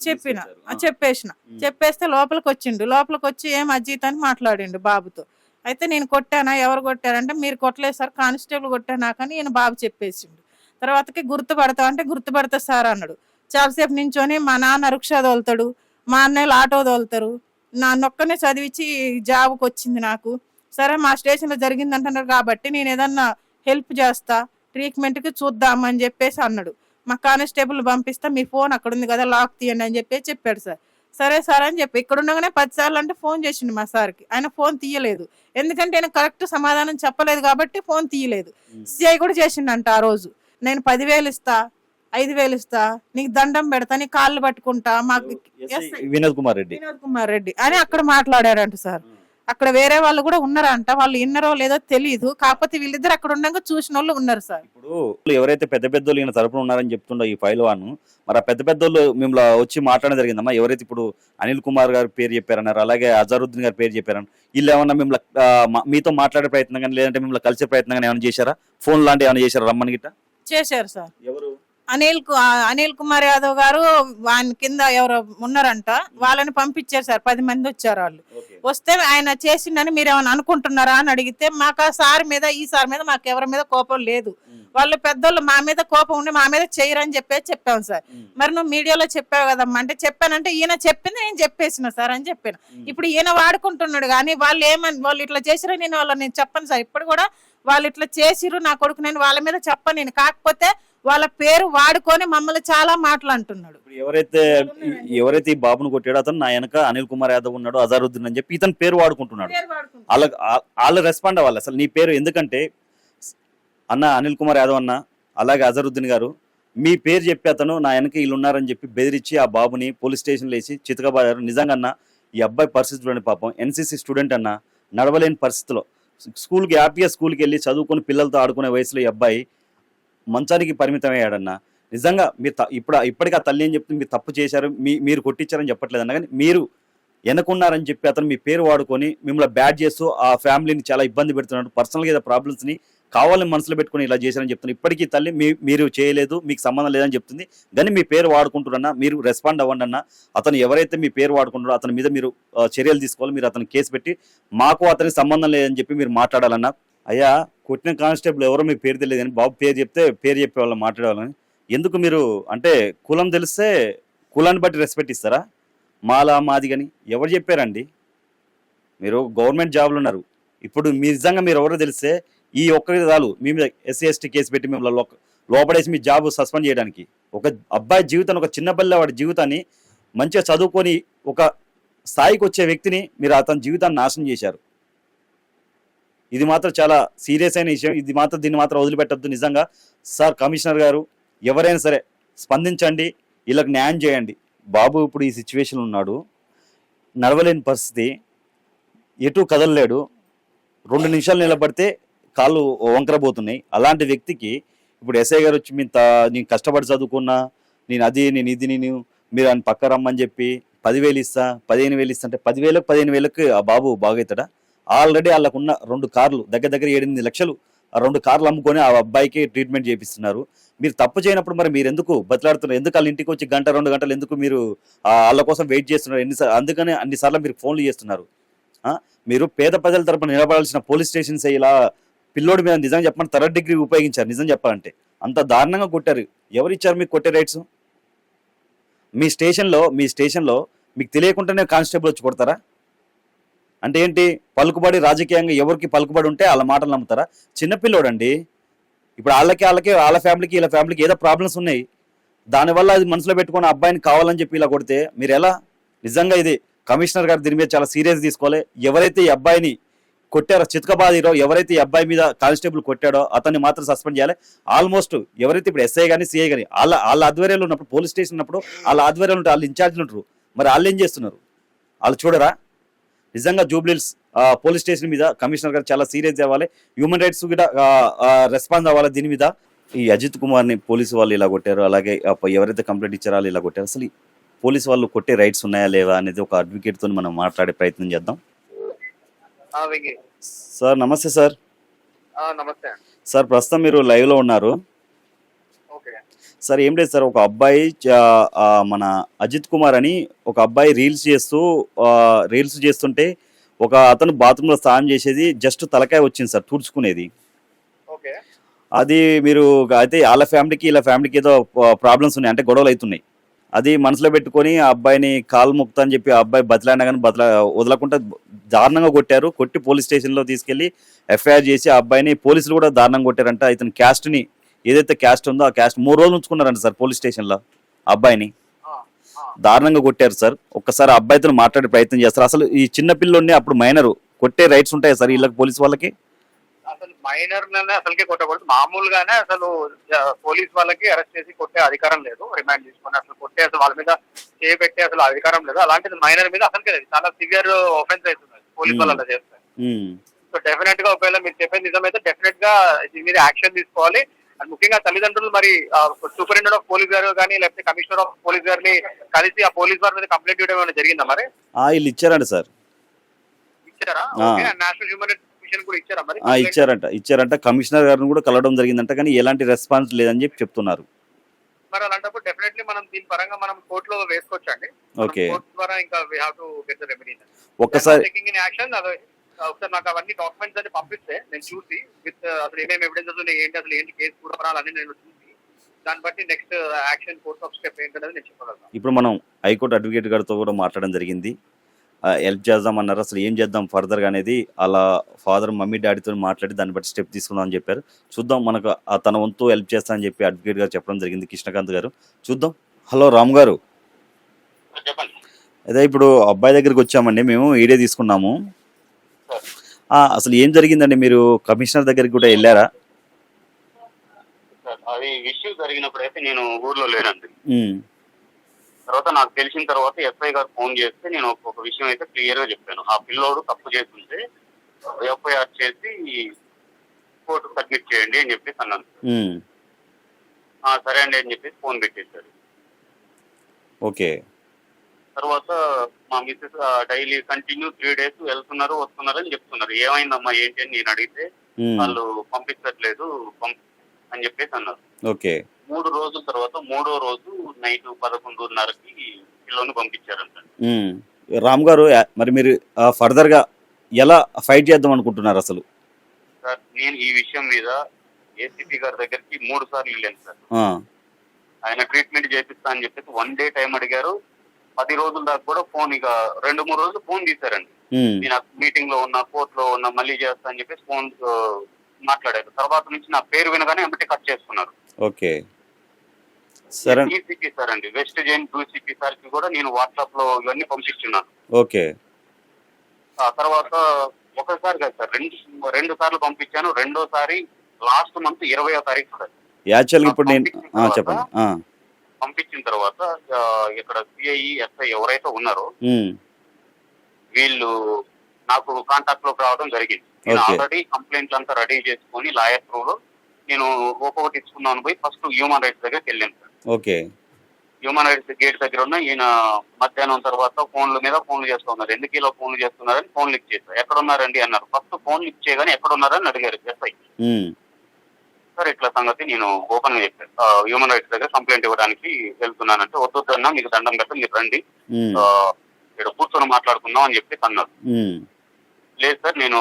చెప్పిన. చెప్పేసిన. చెప్పేస్తే లోపలికి వచ్చిండు లోపలికి వచ్చి ఏం అజ్జీత్ అని మాట్లాడిండు బాబుతో. అయితే నేను కొట్టానా? ఎవరు కొట్టారంటే మీరు కొట్టలేదు సార్ కానిస్టేబుల్ కొట్టానా కానీ ఈయన బాబు చెప్పేసిండు. తర్వాతకి గుర్తుపడతా అంటే గుర్తుపడతా సార్ అన్నాడు. చాలాసేపు నించొని మా నాన్న రిక్షా తోలుతాడు మా అన్నయ్యలు ఆటో తోలుతారు నన్నొక్కనే చదివించి జాబ్కి వచ్చింది నాకు. సరే మా స్టేషన్లో జరిగింది అంటున్నారు కాబట్టి నేను ఏదన్నా హెల్ప్ చేస్తా ట్రీట్మెంట్కి చూద్దామని చెప్పేసి అన్నాడు. మా కానిస్టేబుల్ పంపిస్తా మీ ఫోన్ అక్కడ ఉంది కదా లాక్ తీయండి అని చెప్పి చెప్పాడు సార్. సరే సార్ అని చెప్పి ఇక్కడ ఉండగానే పది సార్లు అంటే ఫోన్ చేసిండు మా సార్కి. ఆయన ఫోన్ తీయలేదు. ఎందుకంటే ఆయన కరెక్ట్ సమాధానం చెప్పలేదు కాబట్టి ఫోన్ తీయలేదు. సిఐ కూడా చేసిండంట ఆ రోజు. నేను పదివేలు ఇస్తా ఐదు వేలు ఇస్తా నీకు దండం పెడతా నీ కాళ్ళు పట్టుకుంటా మాకు వినోద్ కుమార్ రెడ్డి. వినోద్ కుమార్ రెడ్డి అని అక్కడ మాట్లాడారంట సార్. అక్కడ వేరే వాళ్ళు కూడా ఉన్నారంట. వాళ్ళు ఇన్నరో లేదో తెలియదు కాకపోతే వీళ్ళిద్దరు అక్కడ ఉండగా చూసిన వాళ్ళు ఉన్నారు సార్. ఇప్పుడు ఎవరైతే పెద్ద పెద్దోళ్ళు ఈయన తరపున ఉన్నారని చెప్తుండో ఈ ఫైల్ వాను మరి ఆ పెద్ద పెద్దోళ్ళు మిమ్మల్ని వచ్చి మాట్లాడడం జరిగిందమ్మా? ఎవరైతే ఇప్పుడు అనిల్ కుమార్ గారి పేరు చెప్పారన్నారు అలాగే అజరుద్దీన్ గారి పేరు చెప్పారన్నారు వీళ్ళు ఏమన్నా మిమ్మల్ని మీతో మాట్లాడే ప్రయత్నం కానీ లేదంటే మిమ్మల్ని కలిసే ప్రయత్నం కానీ ఏమైనా చేశారా? ఫోన్ లాంటి ఏమైనా చేశారా రమ్మని గిట్ట? చేశారు సార్. ఎవరు అనిల్ అనిల్ కుమార్ యాదవ్ గారు ఆయన కింద ఎవరో ఉన్నారంట. వాళ్ళని పంపించారు సార్. పది మంది వచ్చారు వాళ్ళు. వస్తే ఆయన చేసిండని మీరు ఏమైనా అనుకుంటున్నారా అని అడిగితే మాకు ఆ సార్ మీద ఈ సార్ మీద మాకు ఎవరి మీద కోపం లేదు. వాళ్ళు పెద్దోళ్ళు మా మీద కోపం ఉండి మా మీద చేయరని చెప్పేసి చెప్పాం సార్. మరి నువ్వు మీడియాలో చెప్పావు కదమ్మా. అంటే చెప్పానంటే ఈయన చెప్పింది నేను చెప్పేసిన సార్ అని చెప్పాను. ఇప్పుడు ఈయన వాడుకుంటున్నాడు కానీ వాళ్ళు ఏమని వాళ్ళు ఇట్లా చేసిరని నేను వాళ్ళని నేను చెప్పను సార్. ఇప్పుడు కూడా వాళ్ళు ఇట్లా చేసిరు నా కొడుకు నేను వాళ్ళ మీద చెప్పను నేను. కాకపోతే వాళ్ళ పేరు వాడుకొని మమ్మల్ని చాలా మాటలు అంటున్నాడు. ఎవరైతే ఎవరైతే ఈ బాబును కొట్టాడో అతను నా వెనక అనిల్ కుమార్ యాదవ్ ఉన్నాడు అజరుద్దీన్ అని చెప్పి ఇతను పేరు వాడుకుంటున్నాడు. వాళ్ళ వాళ్ళు రెస్పాండ్ అవ్వాలి అసలు నీ పేరు ఎందుకంటే అన్న అనిల్ కుమార్ యాదవ్ అన్న అలాగే అజరుద్దీన్ గారు మీ పేరు చెప్పి అతను నా వెనక వీళ్ళు ఉన్నారని చెప్పి బెదిరించి ఆ బాబుని పోలీస్ స్టేషన్లో వేసి చితకబాదారు నిజంగా అన్న ఈ అబ్బాయి పరిస్థితిలోని పాపం ఎన్సీసీ స్టూడెంట్ అన్న నడవలేని పరిస్థితిలో స్కూల్కి హ్యాపీగా స్కూల్కి వెళ్ళి చదువుకొని పిల్లలతో ఆడుకునే వయసులో ఈ అబ్బాయి మంచానికి పరిమితమయ్యాడన్న. నిజంగా మీరు త- ఇప్పుడు ఇప్పటికీ ఆ తల్లి ఏం చెప్తుంది? మీరు తప్పు చేశారు మీ మీరు కొట్టించారని చెప్పట్లేదన్న కానీ మీరు వెనకున్నారని చెప్పి అతను మీ పేరు వాడుకొని మిమ్మల్ని బ్యాడ్ చేస్తూ ఆ ఫ్యామిలీని చాలా ఇబ్బంది పెడుతున్నాడు. పర్సనల్గా ఏదో ప్రాబ్లమ్స్ని కావాలని మనసులో పెట్టుకొని ఇలా చేశారని చెప్తున్నారు. ఇప్పటికీ తల్లి మీ మీరు చేయలేదు మీకు సంబంధం లేదని చెప్తుంది. కానీ మీ పేరు వాడుకుంటున్నా మీరు రెస్పాండ్ అవ్వండి అన్న. అతను ఎవరైతే మీ పేరు వాడుకుంటారో అతని మీద మీరు చర్యలు తీసుకోవాలి. మీరు అతను కేసు పెట్టి మాకు అతనికి సంబంధం లేదని చెప్పి మీరు మాట్లాడాలన్నా అయ్యా కొట్టిన కానిస్టేబుల్ ఎవరో మీకు పేరు తెలియదు కానీ బాబు పేరు చెప్తే పేరు చెప్పే వాళ్ళు మాట్లాడేవాళ్ళని ఎందుకు మీరు అంటే కులం తెలిస్తే కులాన్ని బట్టి రెస్పెక్ట్ ఇస్తారా? మాలా మాది కానీ ఎవరు చెప్పారండి? మీరు గవర్నమెంట్ జాబ్లు ఉన్నారు. ఇప్పుడు మీ నిజంగా మీరు ఎవరో తెలిస్తే ఈ ఒక్కరి చాలు. మీ మీద ఎస్సీ ఎస్టీ కేసు పెట్టి మిమ్మల్ని లో- లోపడేసి మీ జాబ్ సస్పెండ్ చేయడానికి. ఒక అబ్బాయి జీవితాన్ని ఒక చిన్న పిల్ల వాడి జీవితాన్ని మంచిగా చదువుకొని ఒక స్థాయికి వచ్చే వ్యక్తిని మీరు అతని జీవితాన్ని నాశనం చేశారు. ఇది మాత్రం చాలా సీరియస్ అయిన విషయం. ఇది మాత్రం దీన్ని మాత్రం వదిలిపెట్టద్దు నిజంగా. సార్ కమిషనర్ గారు ఎవరైనా సరే స్పందించండి వీళ్ళకి న్యాయం చేయండి. బాబు ఇప్పుడు ఈ సిచ్యువేషన్ ఉన్నాడు. నడవలేని పరిస్థితి. ఎటు కదలలేడు. రెండు నిమిషాలు నిలబడితే కాళ్ళు వంకరబోతున్నాయి. అలాంటి వ్యక్తికి ఇప్పుడు ఎస్ఐ గారు వచ్చి మీ నేను కష్టపడి చదువుకున్నా నేను అది నేను ఇది నేను మీరు ఆయన పక్క రమ్మని చెప్పి పదివేలు ఇస్తా పదిహేను వేలు ఇస్తా అంటే పదివేలకు పదిహేను వేలకు ఆ బాబు బాగవుతాడా ఆల్రెడీ వాళ్ళకున్న రెండు కార్లు దగ్గర దగ్గర ఏడెనిమిది లక్షలు రెండు కార్లు అమ్ముకొని ఆ అబ్బాయికి ట్రీట్మెంట్ చేపిస్తున్నారు. మీరు తప్పు చేయనప్పుడు మరి మీరు ఎందుకు బతిలాడుతున్నారు? ఎందుకు వాళ్ళ ఇంటికి వచ్చి గంట రెండు గంటలు ఎందుకు మీరు వాళ్ళ కోసం వెయిట్ చేస్తున్నారు? ఎన్నిసార్లు అందుకనే అన్నిసార్లు మీరు ఫోన్లు చేస్తున్నారు. మీరు పేద ప్రజల తరపున నిలబడాల్సిన పోలీస్ స్టేషన్స్ ఇలా పిల్లోడి మీద నిజంగా చెప్పండి థర్డ్ డిగ్రీ ఉపయోగించారు నిజం చెప్పాలంటే. అంత దారుణంగా కొట్టారు. ఎవరు ఇచ్చారు మీకు కొట్టే రైట్స్ మీ స్టేషన్లో మీ స్టేషన్లో మీకు తెలియకుండానే కానిస్టేబుల్ వచ్చి కొడతారా? అంటే ఏంటి? పలుకుబడి రాజకీయంగా ఎవరికి పలుకుబడి ఉంటే వాళ్ళ మాటలు నమ్ముతారా? చిన్నపిల్లోడండి ఇప్పుడు వాళ్ళకి వాళ్ళకి వాళ్ళ ఫ్యామిలీకి వీళ్ళ ఫ్యామిలీకి ఏదో ప్రాబ్లమ్స్ ఉన్నాయి. దానివల్ల అది మనసులో పెట్టుకుని అబ్బాయిని కావాలని చెప్పి ఇలా కొడితే మీరు ఎలా? నిజంగా ఇది కమిషనర్ గారు దీని మీద చాలా సీరియస్ తీసుకోవాలి. ఎవరైతే ఈ అబ్బాయిని కొట్టారో చితకబాదిరో ఎవరైతే ఈ అబ్బాయి మీద కానిస్టేబుల్ కొట్టాడో అతన్ని మాత్రం సస్పెండ్ చేయాలి. ఆల్మోస్ట్ ఎవరైతే ఇప్పుడు ఎస్ఐ కానీ సిఐ కానీ వాళ్ళ వాళ్ళ ఆధ్వర్యంలో ఉన్నప్పుడు పోలీస్ స్టేషన్ ఉన్నప్పుడు వాళ్ళ ఆధ్వర్యంలో ఉంటే వాళ్ళు ఇన్ఛార్జ్లు ఉంటారు. మరి వాళ్ళు ఏం చేస్తున్నారు? వాళ్ళు చూడరా? నిజంగా జూబ్లీల్స్ పోలీస్ స్టేషన్ మీద కమిషనర్ గారు చాలా సీరియస్ అవ్వాలి. హ్యూమన్ రైట్స్ కూడా రెస్పాన్స్ అవ్వాలి దీని మీద. ఈ అజిత్ కుమార్ని పోలీసు వాళ్ళు ఇలా కొట్టారు అలాగే ఎవరైతే కంప్లైంట్ ఇచ్చారో వాళ్ళు ఇలా కొట్టారు. అసలు పోలీసు వాళ్ళు కొట్టే రైట్స్ ఉన్నాయా లేవా అనేది ఒక అడ్వకేట్తో మనం మాట్లాడే ప్రయత్నం చేద్దాం. సార్ నమస్తే సార్. నమస్తే సార్ ప్రస్తుతం మీరు లైవ్లో ఉన్నారు. సార్ ఏం లేదు సార్. ఒక అబ్బాయి మన అజిత్ కుమార్ అని ఒక అబ్బాయి రీల్స్ చేస్తూ రీల్స్ చేస్తుంటే ఒక అతను bathroom లో స్నానం చేసేది జస్ట్ తలకాయ వచ్చింది సార్ తుడుచుకునేది. ఓకే. అది మీరు అయితే వాళ్ళ ఫ్యామిలీకి ఇలా ఫ్యామిలీకి ఏదో ప్రాబ్లమ్స్ ఉన్నాయి అంటే గొడవలు అవుతున్నాయి. అది మనసులో పెట్టుకొని ఆ అబ్బాయిని కాలు ముక్తా అని చెప్పి ఆ అబ్బాయి బతిలాడినా కానీ బతల వదలకుండా దారుణంగా కొట్టారు. కొట్టి పోలీస్ స్టేషన్లో తీసుకెళ్ళి ఎఫ్ఐఆర్ చేసి ఆ అబ్బాయిని పోలీసులు కూడా దారుణంగా కొట్టారంట. ఇతని క్యాస్ట్ని ఏదైతే క్యాస్ట్ ఉందో ఆ క్యాస్ట్ మూడు రోజులు ఉంచుకున్నారంట సార్ పోలీస్ స్టేషన్లో అబ్బాయిని. దారుణంగా కొట్టారు సార్. ఒక్కసారి అబ్బాయితో మాట్లాడే ప్రయత్నం చేస్తారు. అసలు ఈ చిన్న పిల్లోడిని అప్పుడు మైనరు కొట్టే రైట్స్ ఉంటాయి సార్ వీళ్ళకి పోలీస్ వాళ్ళకి? అసలు మైనర్ అసలుకే కొట్టకూడదు. మామూలుగానే అసలు పోలీస్ వాళ్ళకి అరెస్ట్ చేసి కొట్టే అధికారం లేదు. రిమాండ్ తీసుకొని అసలు కొట్టే అసలు వాళ్ళ మీద చేపెట్టే అసలు అధికారం లేదు. అలాంటిది మైనర్ మీద అసలుకే లేదు. చాలా సివియర్ ఆఫెన్స్ అవుతుంది. పోలీస్ వాళ్ళు అలా చేస్తే. ఉమ్, సో డెఫినెట్గా ఒకవేళ మీరు చెప్పేది నిజమైతే డెఫినెట్గా దీని మీద యాక్షన్ తీసుకోవాలి. ముఖ్యంగా తల్లిదండ్రులు మరి సూపరింటెండెంట్ ఆఫ్ పోలీస్ గారు కానీ లేకపోతే కమిషనర్ ఆఫ్ పోలీస్ గారిని కలిసి ఆ పోలీస్ వారి మీద కంప్లైంట్ ఇవ్వడం ఏమైనా జరిగిందా మరి? ఆ, వీళ్ళు ఇచ్చారంట సార్. ఇచ్చారా? నేషనల్ హ్యూమన్ రైట్స్ కమిషన్ కూడా ఇచ్చారా మరి ఆ, ఇచ్చారంట. ఇచ్చారంట. కమిషనర్ గారిని కూడా కలవడం జరిగిందంట కానీ ఎలాంటి రెస్పాన్స్ లేదని చెప్పి చెప్తున్నారు. మరి అలాంటప్పుడు డెఫినెట్లీ మనం దీని పరంగా మనం కోర్టులో వేసుకోవచ్చు అండి? ఓకే. ద్వారా ఇంకా we have to get the remedy ఒక్కసారి టేకింగ్ ఇన్ యాక్షన్ ఒకసారి నాకు అవన్నీ డాక్యుమెంట్స్ అన్ని పంపిస్తే నేను చూసి విత్ అసలు ఏమేమి ఎవిడెన్సెస్ ఉన్నాయి ఏంటి అసలు ఏంటి కేసు కూడా అన్ని నేను చూసి దాన్ని బట్టి next action course of step ఏంటనేది నేను చెప్పగలను. ఇప్పుడు మనం హైకోర్టు అడ్వకేట్ గారితో కూడా మాట్లాడడం జరిగింది. హెల్ప్ చేద్దాం అన్నారు. అసలు ఏం చేద్దాం ఫర్దర్గా అనేది అలా ఫాదర్ మమ్మీ డాడీతో మాట్లాడి దాన్ని బట్టి స్టెప్ తీసుకుందాం అని చెప్పారు. చూద్దాం మనకు ఆ తన వంతు హెల్ప్ చేస్తా అని చెప్పి అడ్వకేట్ గారు చెప్పడం జరిగింది కృష్ణకాంత్ గారు. చూద్దాం. హలో రామ్ గారు. చెప్పండి. అదే ఇప్పుడు అబ్బాయి దగ్గరికి వచ్చామండి. మేము ఈడే తీసుకున్నాము. అసలు ఏం జరిగిందండి? మీరు కమిషనర్ దగ్గరికి కూడా వెళ్ళారా? అది ఇష్యూ జరిగినప్పుడు అయితే నేను ఊర్లో లేనండి. తర్వాత నాకు తెలిసిన తర్వాత ఎస్ఐ గారు ఫోన్ చేస్తే నేను ఒక- విషయం అయితే క్లియర్గా చెప్పాను. ఆ పిల్లోడు తప్పు చేస్తుంటే ఎఫ్ఐఆర్ చేసి కోర్టు సబ్మిట్ చేయండి అని చెప్పేసి అన్నాను. ఉమ్, "ఆ, సరే అండి అని చెప్పేసి ఫోన్ పెట్టేశారు. ఓకే. తర్వాత మా missus daily continue three days వెళ్తున్నారు వస్తున్నారు అని చెప్తున్నారు. ఏమైందమ్మా ఏంటి అని నేను అడిగితే వాళ్ళు పంపించట్లేదు పంప్ అని చెప్పేసి అన్నారు. ఓకే. మూడు రోజుల తర్వాత మూడో రోజు నైట్ పదకొండున్నరకి పిల్లోని పంపించారంట. రామ్ గారు మరి మీరు ఫర్దర్గా ఎలా ఫైట్ చేద్దాం అనుకుంటున్నారు అసలు? సార్ నేను ఈ విషయం మీద ఏసీపీ గారి దగ్గరికి మూడు సార్లు వెళ్ళాను సార్. ఆయన ట్రీట్మెంట్ చేపిస్తా అని చెప్పేసి వన్ డే టైం అడిగారు. పది రోజుల దాకా కూడా ఫోన్ ఇక రెండు మూడు రోజులు ఫోన్ తీశారండి. నేను మీటింగ్లో ఉన్నా కోర్టులో ఉన్నా మళ్ళీ చేస్తా అని చెప్పేసి ఫోన్ మాట్లాడారు. తర్వాత నుంచి నా పేరు వినగానే ఎంబటి కట్ చేసుకున్నారు. ఓకే. సరే. డీసీపీ సార్ అండి. వెస్ట్ జైన్ డీసీపీ సార్కి కూడా నేను వాట్సాప్లో ఇవన్నీ పంపిస్తున్నాను ఓకే. ఆ తర్వాత ఒకసారి కాదు సార్ రెండు రెండు సార్లు పంపించాను. రెండోసారి లాస్ట్ మంత్ ఇరవయో తారీఖు సార్. యాక్చువల్గా ఇప్పుడు నేను చెప్పండి. పంపించిన తర్వాత ఇక్కడ సిఐ ఎస్ఐ ఎవరైతే ఉన్నారో వీళ్ళు నాకు కాంటాక్ట్లోకి రావడం జరిగింది. నేను. ఆల్రెడీ కంప్లైంట్ అంతా రెడీ చేసుకొని లాయర్ త్రూ లో నేను ఒక్కొక్కటి ఇచ్చుకున్నాను పోయి ఫస్ట్ హ్యూమన్ రైట్స్ దగ్గరికి వెళ్ళాను sir. Okay. Human rights gate దగ్గర ఉన్న ఈయన మధ్యాహ్నం తర్వాత ఫోన్ల మీద ఫోన్లు చేస్తున్నారు ఎందుకు ఇలా ఫోన్లు చేస్తున్నారని ఫోన్ లిక్ చేశారు. ఎక్కడ ఉన్నారండి అన్నారు. ఫస్ట్ ఫోన్ లిక్ చేయగానే ఎక్కడ ఉన్నారని అడిగారు ఎస్ఐ సార్ ఇట్లా సంగతి నేను ఓపెన్గా చెప్పాను హ్యూమన్ రైట్స్ దగ్గర కంప్లైంట్ ఇవ్వడానికి వెళ్తున్నానంటే వద్దు అన్నా మీకు దండం పెట్ట మీరు రండి. ఇక్కడ కూర్చొని మాట్లాడుకుందాం అని చెప్పి అన్నారు. లేదు సార్ నేను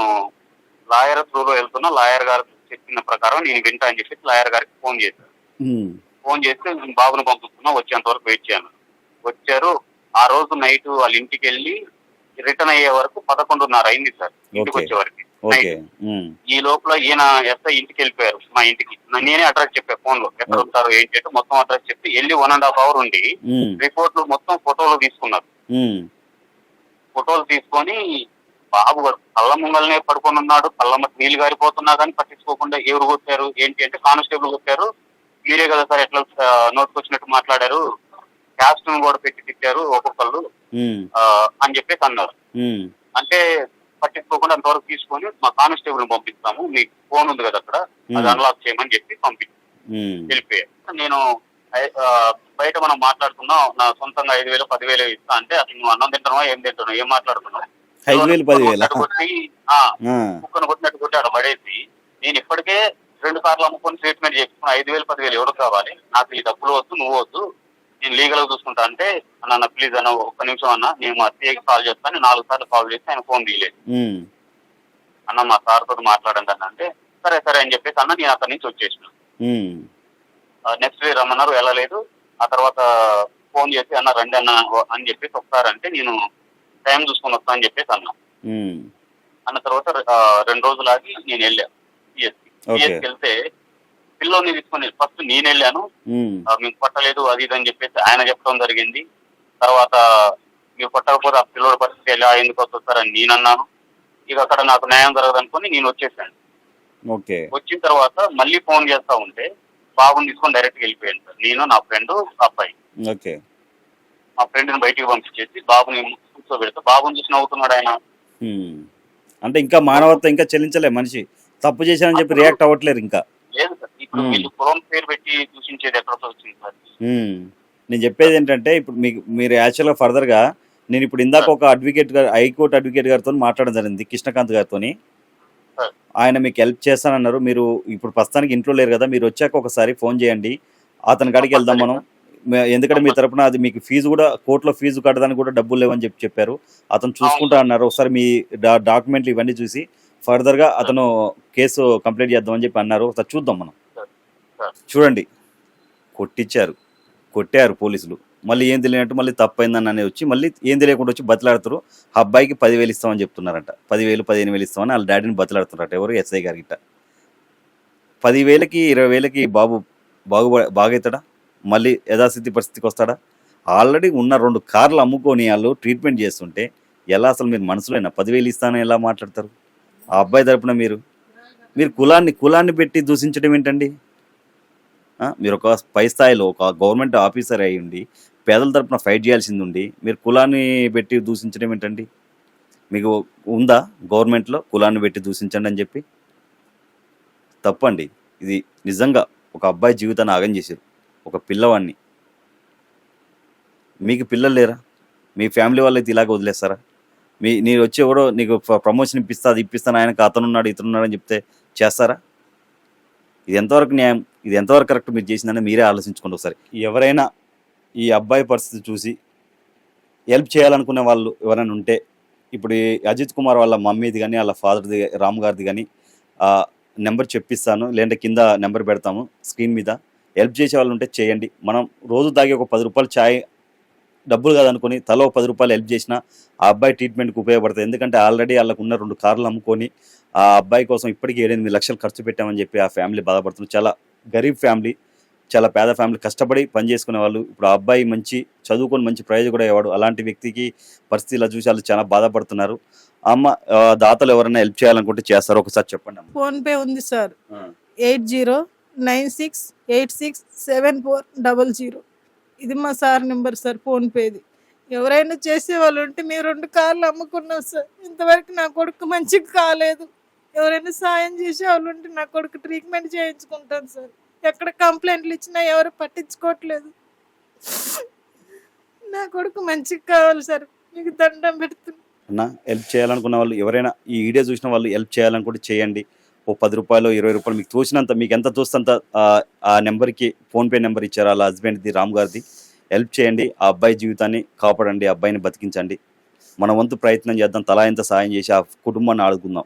లాయర్ త్రూలో వెళ్తున్నా లాయర్ గారు చెప్పిన ప్రకారం నేను వింటా అని చెప్పి లాయర్ గారికి ఫోన్ చేశాను. ఫోన్ చేస్తే బాబుని పంపిస్తున్నా వచ్చేంత వరకు వెయిట్ చేయను వచ్చారు. ఆ రోజు నైట్ వాళ్ళ ఇంటికి వెళ్ళి రిటర్న్ అయ్యే వరకు పదకొండున్నర అయింది సార్ ఇంటికి. వచ్చే వరకు. ఓకే. ఈ లోపల ఈయన ఎస్ఐ ఇంటికి వెళ్ళిపోయారు మా ఇంటికి. నేనే అడ్రస్ చెప్పా ఫోన్లో ఎక్కడ ఉంటారు ఏంటి అంటే మొత్తం అడ్రస్ చెప్పి వెళ్ళి వన్ అండ్ హాఫ్ అవర్ ఉండి రిపోర్ట్లు మొత్తం ఫోటోలు తీసుకున్నారు. ఫోటోలు తీసుకొని బాబు కళ్ళ ముంగల్నే పడుకొని ఉన్నాడు. కళ్ళ మట్టి నీళ్ళు గారిపోతున్నా కానీ పట్టించుకోకుండా ఎవరు కొట్టారు ఏంటి అంటే కానిస్టేబుల్ కొట్టారు. మీరే కదా సార్ ఎట్లా నోట్కి వచ్చినట్టు మాట్లాడారు. క్యాస్ట్ కూడా పెట్టి తిట్టారు ఒక్కొక్కళ్ళు. అని చెప్పేసి అన్నారు. అంటే పట్టించుకోకుండా అంతవరకు తీసుకొని మా కానిస్టేబుల్ పంపిస్తాము. మీకు ఫోన్ ఉంది కదా అక్కడ. అది. అన్లాక్ చేయమని చెప్పి పంపి ఉమ్, వెళ్ళిపోయారు. నేను బయట మనం మాట్లాడుకున్నాం నా సొంతంగా ఐదు వేలు పదివేలు ఇస్తా అంటే అసలు నువ్వు అన్నం తింటున్నావా ఏం తింటున్నావు ఏం మాట్లాడుతున్నావు? ఐదు వేలు పదివేల? కొట్టి కుక్కను కొట్టినట్టు కొట్టి అక్కడ పడేసి. నేను ఇప్పటికే రెండు సార్లు అమ్ముకొని ట్రీట్మెంట్ చేసుకుని ఐదు వేలు పదివేలు ఎవరు కావాలి? నాకు ఈ డబ్బులు వద్దు నువ్వు వద్దు. నేను లీగల్గా చూసుకుంటా అంటే అన్న ప్లీజ్ అన్న ఒక్క నిమిషం అన్న నేను మా సీఐకి కాల్ చేస్తాను నాలుగు సార్లు కాల్ చేస్తే ఆయన ఫోన్ తీయలేదు. అన్న మా సార్ తోటి మాట్లాడండి అన్న అంటే సరే సరే అని చెప్పేసి అన్న నేను అక్కడి నుంచి వచ్చేసిన. నెక్స్ట్ డే రమ్మన్నారు వెళ్ళలేదు. ఆ తర్వాత ఫోన్ చేసి అన్న రండి అన్న అని చెప్పేసి ఒకసారి అంటే నేను టైం చూసుకొని వస్తా అని చెప్పేసి అన్న. అన్న తర్వాత రెండు రోజులు ఆగి నేను వెళ్ళాను సిఎస్కి. సిఎస్కి వెళ్తే పిల్లోని తీసుకొని ఫస్ట్ నేను వెళ్ళాను. మీకు కొట్టలేదు అది ఇది అని చెప్పేసి ఆయన చెప్పడం జరిగింది. తర్వాత మీరు కొట్టకపోతే ఆ పిల్లోడి పరిస్థితి ఎలా ఎందుకు వస్తారని నేను అన్నాను. ఇక అక్కడ నాకు న్యాయం జరగదు అనుకుని నేను వచ్చేసాను. ఓకే. వచ్చిన తర్వాత మళ్ళీ ఫోన్ చేస్తా ఉంటే బాబుని తీసుకొని డైరెక్ట్గా వెళ్ళిపోయాను సార్. నేను నా ఫ్రెండ్ అబ్బాయి. ఓకే. మా ఫ్రెండ్ని బయటికి పంపించేసి బాబుని కూర్చోబెడితే బాబుని చూసి నవ్వుతున్నాడు ఆయన. అంటే ఇంకా మానవత్వం ఇంకా చెల్లించలే మనిషి. తప్పు చేశానని చెప్పి రియాక్ట్ అవ్వట్లేరు ఇంకా. లేదు ఇప్పుడు. వీళ్ళు కులం పేరు పెట్టి దూషించేది ఎక్కడ వచ్చింది సార్. నేను చెప్పేది ఏంటంటే ఇప్పుడు మీకు మీరు యాక్చువల్గా ఫర్దర్గా నేను ఇప్పుడు ఇందాక ఒక అడ్వకేట్ గారు హైకోర్టు అడ్వకేట్ గారితో మాట్లాడడం జరిగింది కృష్ణకాంత్ గారితో. ఆయన మీకు హెల్ప్ చేస్తానన్నారు. మీరు ఇప్పుడు ప్రస్తుతానికి ఇంట్లో లేరు కదా మీరు వచ్చాక ఒకసారి ఫోన్ చేయండి. అతని కాడికి వెళ్దాం మనం. ఎందుకంటే మీ తరపున అది మీకు ఫీజు కూడా కోర్టులో ఫీజు కట్టడానికి కూడా డబ్బులు లేవని చెప్పి చెప్పారు. అతను చూసుకుంటా అన్నారు. ఒకసారి మీ డా- డాక్యుమెంట్లు ఇవన్నీ చూసి ఫర్దర్గా అతను కేసు కంప్లీట్ చేద్దామని చెప్పి అన్నారు. ఒకసారి చూద్దాం మనం. చూడండి. కొట్టించారు కొట్టారు పోలీసులు. మళ్ళీ ఏం తెలియనట్టు మళ్ళీ తప్పైందని అనేది వచ్చి మళ్ళీ ఏం తెలియకుండా వచ్చి బతలాడుతారు ఆ అబ్బాయికి పదివేలు ఇస్తామని చెప్తున్నారంట. పదివేలు పదిహేను వేలు ఇస్తామని వాళ్ళ డాడీని బతలాడుతున్నారట ఎవరు? ఎస్ఐ గారికి పదివేలకి ఇరవై వేలకి బాబు బాగు బాగవుతాడా మళ్ళీ యథాస్థితి పరిస్థితికి వస్తాడా? ఆల్రెడీ ఉన్న రెండు కార్లు అమ్ముకొని వాళ్ళు ట్రీట్మెంట్ చేస్తుంటే ఎలా అసలు మీరు మనసులోనా? పదివేలు ఇస్తానని ఎలా మాట్లాడతారు? ఆ అబ్బాయి తరపున మీరు? మీరు కులాన్ని కులాన్ని పెట్టి దూషించడం ఏంటండి? మీరు ఒక పై స్థాయిలో ఒక గవర్నమెంట్ ఆఫీసర్ అయ్యుండి పేదల తరపున ఫైట్ చేయాల్సింది ఉండి మీరు కులాన్ని పెట్టి దూషించడం ఏంటండి? మీకు ఉందా గవర్నమెంట్లో కులాన్ని పెట్టి దూషించండి అని చెప్పి? తప్పండి. ఇది నిజంగా ఒక అబ్బాయి జీవితాన్ని ఆగం చేశారు. ఒక పిల్లవాడిని. మీకు పిల్లలు లేరా? మీ ఫ్యామిలీ వాళ్ళైతే ఇలాగ వదిలేస్తారా? మీ నేను వచ్చి ఎవడో నీకు ప్రమోషన్ ఇప్పిస్తా అది ఇప్పిస్తాను ఆయనకు అతనున్నాడు ఇతనున్నాడు అని చెప్తే చేస్తారా? ఇది ఎంతవరకు న్యాయం? ఇది ఎంతవరకు కరెక్ట్ మీరు చేసిందని మీరే ఆలోచించుకోండి ఒకసారి. ఎవరైనా ఈ అబ్బాయి పరిస్థితి చూసి హెల్ప్ చేయాలనుకునే వాళ్ళు ఎవరైనా ఉంటే ఇప్పుడు ఈ అజిత్ కుమార్ వాళ్ళ మమ్మీది కానీ వాళ్ళ ఫాదర్ది రామ్ గారిది కానీ నెంబర్ చెప్పిస్తాను లేదంటే కింద నెంబర్ పెడతాము స్క్రీన్ మీద. హెల్ప్ చేసే వాళ్ళు ఉంటే చేయండి. మనం రోజు తాగే ఒక పది రూపాయలు ఛాయ్ డబ్బులు కాదనుకుని తలో పది రూపాయలు హెల్ప్ చేసినా ఆ అబ్బాయి ట్రీట్మెంట్కి ఉపయోగపడుతుంది ఎందుకంటే ఆల్రెడీ వాళ్ళకు ఉన్న రెండు కార్లు అమ్ముకొని ఆ అబ్బాయి కోసం ఇప్పటికీ ఏడెనిమిది లక్షలు ఖర్చు పెట్టామని చెప్పి ఆ ఫ్యామిలీ బాధపడుతుంది. చాలా గరీబ్ ఫ్యామిలీ చాలా పేద ఫ్యామిలీ కష్టపడి పని చేసుకునే వాళ్ళు ఇప్పుడు ఆ అబ్బాయి మంచి చదువుకొని మంచి ప్రయోజకుడు అయ్యేవాడు అలాంటి వ్యక్తికి పరిస్థితి ఇలా చూసి వాళ్ళు చాలా బాధపడుతున్నారు. అమ్మ దాతలు ఎవరైనా హెల్ప్ చేయాలనుకుంటే చేస్తారో. ఒకసారి చెప్పండి ఫోన్ పే ఉంది sir. Eight zero nine six eight six seven four double zero. ఇది మా సార్ నెంబర్ సార్ ఫోన్ పేది. ఎవరైనా చేసే వాళ్ళు ఉంటే మేము రెండు కార్లు అమ్ముకున్నాం సార్. ఇంతవరకు నా కొడుకు మంచిగా కాలేదు. ఎవరైనా సాయం చేసే వాళ్ళు ఉంటే నా కొడుకు ట్రీట్మెంట్ చేయించుకుంటాను సార్. ఎక్కడ కంప్లైంట్లు ఇచ్చినా ఎవరు పట్టించుకోవట్లేదు. నా కొడుకు మంచిగా కావాలి సార్. మీకు దండం పెడుతున్నా. అన్న హెల్ప్ చేయాలనుకున్న వాళ్ళు ఎవరైనా ఈ వీడియో చూసిన వాళ్ళు హెల్ప్ చేయాలనుకుంటే చేయండి. ఓ పది రూపాయలు ఇరవై రూపాయలు మీకు తోచినంత మీకు ఎంత తోస్తంత ఆ- ఆ నెంబర్కి ఫోన్పే నెంబర్ ఇచ్చారు వాళ్ళ హస్బెండ్ది రామ్ గారిది. హెల్ప్ చేయండి ఆ అబ్బాయి జీవితాన్ని కాపాడండి ఆ అబ్బాయిని బతికించండి. మన వంతు ప్రయత్నం చేద్దాం తలా ఎంత సాయం చేసి ఆ కుటుంబాన్ని ఆడుకుందాం